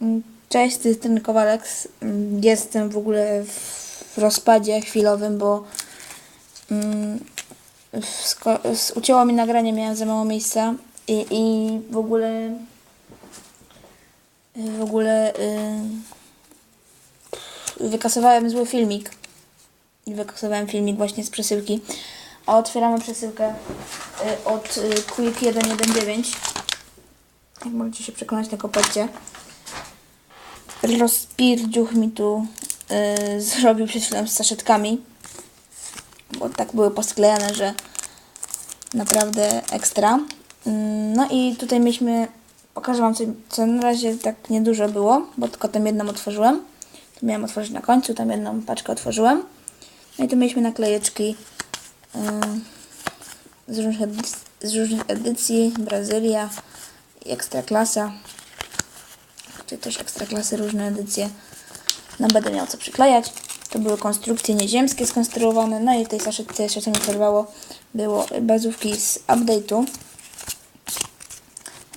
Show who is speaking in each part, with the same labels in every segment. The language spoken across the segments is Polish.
Speaker 1: Mm, Cześć, z tej strony Kowalek. Mm, Jestem w ogóle w rozpadzie chwilowym, bo mm, ucięło mi nagranie, miałem za mało miejsca i, i w ogóle w ogóle y, wykasowałem zły filmik. I wykasowałem filmik właśnie z przesyłki. A otwieramy przesyłkę y, od y, Quick 119. Jak możecie się przekonać na kopercie. Rozpierdziuch mi tu y, zrobił przed chwilą z saszetkami. Bo tak były posklejane, że naprawdę ekstra. Mm, No i tutaj mieliśmy, pokażę Wam co, co na razie tak niedużo było, bo tylko tam jedną otworzyłem. Tu miałem otworzyć na końcu, tam jedną paczkę otworzyłem. No i tu mieliśmy naklejeczki y, z różnych, edycji, z różnych edycji. Brazylia, Ekstraklasa. Tutaj też Ekstraklasy, różne edycje. No będę miał co przyklejać. To były konstrukcje nieziemskie skonstruowane. No i tej saszetce jeszcze co mi przerwało było bazówki z update'u.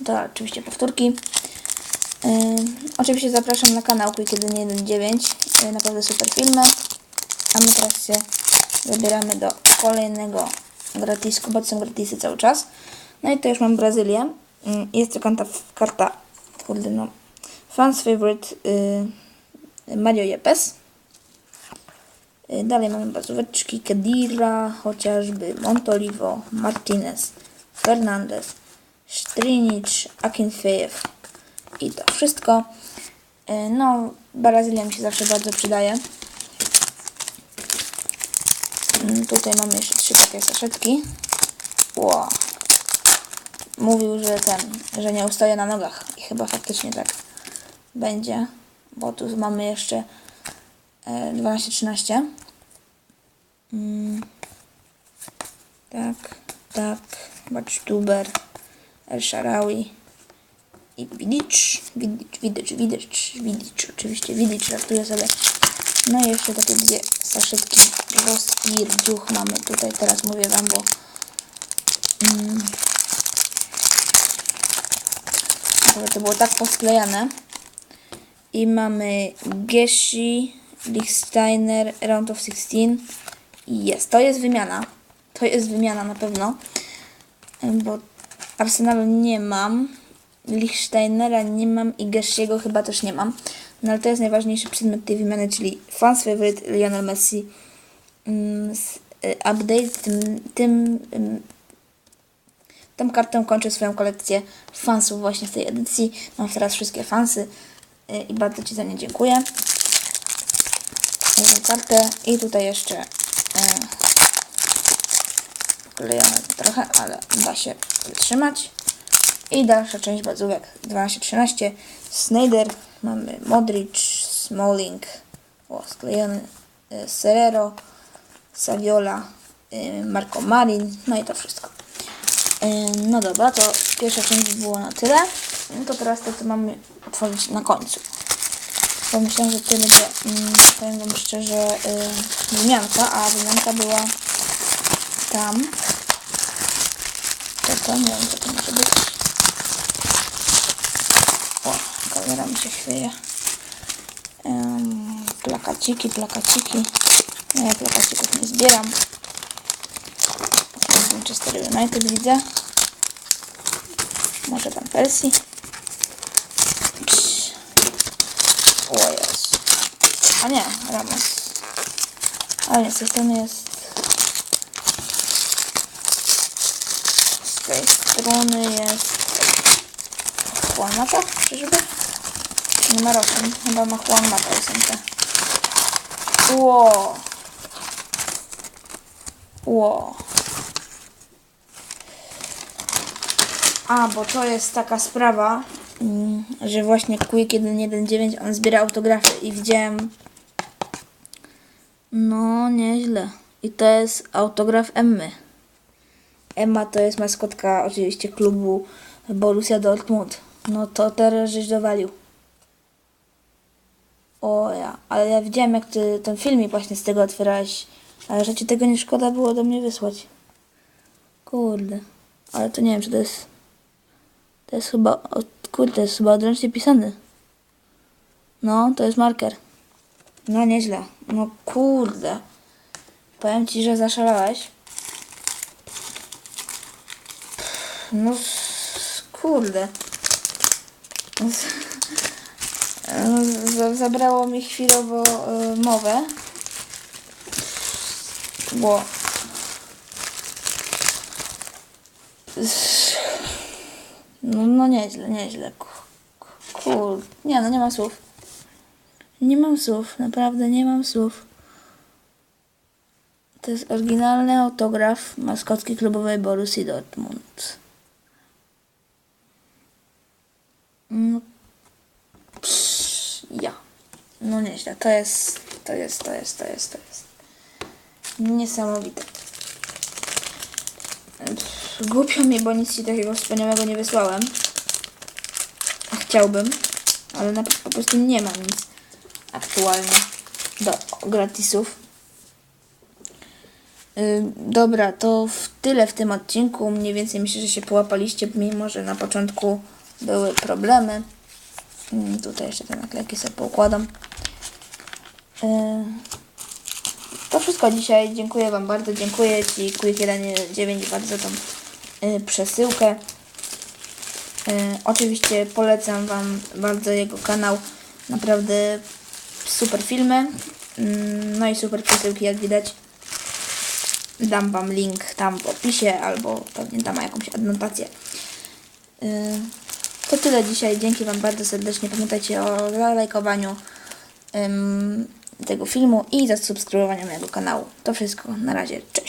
Speaker 1: To oczywiście powtórki. Yy, oczywiście zapraszam na kanał Quick119. Yy, naprawdę super filmy. A my teraz się zabieramy do kolejnego gratisku, bo to są gratisy cały czas. No i to już mam Brazylię. Yy, Jest to karta, karta kurde no, fans favorite yy, Mario Yepes. Yy, Dalej mamy bazóweczki Kedira, chociażby Montolivo, Martinez, Fernandez, Strinic, Akinfejew i to wszystko. Yy, No, Brazylia mi się zawsze bardzo przydaje. Mm, Tutaj mamy jeszcze trzy takie saszetki. Wow. Mówił, że ten, że nie ustaje na nogach i chyba faktycznie tak będzie, bo tu mamy jeszcze e, 12-13. Mm. Tak, tak, Batchtuber, El Sharawi i Vidic, Vidic, Vidic, Vidic, Vidic, oczywiście Vidic żartuję sobie. No i jeszcze takie dwie saszetki rozpierdziuch mamy tutaj, teraz mówię Wam, bo mm, to było tak posklejane. I mamy Geshi, Lichsteiner, Round of 16. I jest, to jest wymiana. To jest wymiana na pewno. Bo Arsenalu nie mam. Lichsteinera nie mam i Geshiego chyba też nie mam. No ale to jest najważniejszy przedmiot tej wymiany, czyli fans favorite Lionel Messi. Mm, z, y, Update tym, tym ym, Tą kartą kończę swoją kolekcję fansów właśnie z tej edycji. Mam teraz wszystkie fansy i bardzo Ci za nie dziękuję. Tą kartę i tutaj jeszcze y, klejone trochę, ale da się wytrzymać. I dalsza część bazówek 12-13. Snyder, mamy Modric, Smalling, o, sklejony y, Serrero, Saviola, y, Marco Marin, no i to wszystko. No dobra, to pierwsza część była na tyle. No to teraz to, co mamy otworzyć na końcu. Pomyślałam, że to będzie, mm, powiem Wam szczerze, y, wymianka, a wymianka była tam. To to, nie wiem co to może być. O, kamera mi się chwieje. Plakaciki, plakaciki. No ja plakacików nie zbieram. Manchester United widzę. Może tam Persji. Psz. O jest. A nie, Ramos. Ale nie, tej strony jest... Z tej strony jest... Juan Mata? Czyżby? Numer 8. Chyba ma Juan Mata SMT. Ło. Ło. A, bo to jest taka sprawa, mm, że właśnie Quick 119 on zbiera autografy i widziałem. No, nieźle. I to jest autograf Emmy. Emma to jest maskotka oczywiście klubu Borussia Dortmund. No to teraz żeś dowalił. O ja, ale ja widziałem jak ty ten filmik właśnie z tego otwierałeś. Ale że ci tego nie szkoda było do mnie wysłać. Kurde. Ale to nie wiem, czy to jest... To jest chyba... O, kurde, to jest chyba odręcznie pisany. No, to jest marker. No, nieźle. No, kurde. Powiem ci, że zaszalałeś. No, kurde. Z- z- Zabrało mi chwilowo y, mowę. Bo No, no nieźle, nieźle. Kur... Nie no, nie mam słów. Nie mam słów, naprawdę nie mam słów. To jest oryginalny autograf maskotki klubowej Borussii Dortmund. No, psz, ja. No nieźle, to jest, to jest, to jest, to jest, to jest. Niesamowite. Pff, Głupio mi, bo nic ci takiego wspaniałego nie wysłałem. A chciałbym, ale na, po prostu nie mam nic aktualnie do gratisów. Ym, dobra, to w tyle w tym odcinku. Mniej więcej myślę, że się połapaliście, mimo że na początku były problemy. Ym, tutaj jeszcze te naklejki sobie poukładam. Ym, to wszystko dzisiaj. Dziękuję Wam bardzo. Dziękuję Ci Quick119 bardzo tą y, przesyłkę. Y, oczywiście polecam Wam bardzo jego kanał. Naprawdę super filmy. Mm, no i super przesyłki jak widać. Dam Wam link tam w opisie albo pewnie dam jakąś adnotację. Y, to tyle dzisiaj. Dzięki Wam bardzo serdecznie. Pamiętajcie o zalajkowaniu tego filmu i zasubskrybowaniu mojego kanału. To wszystko. Na razie. Cześć.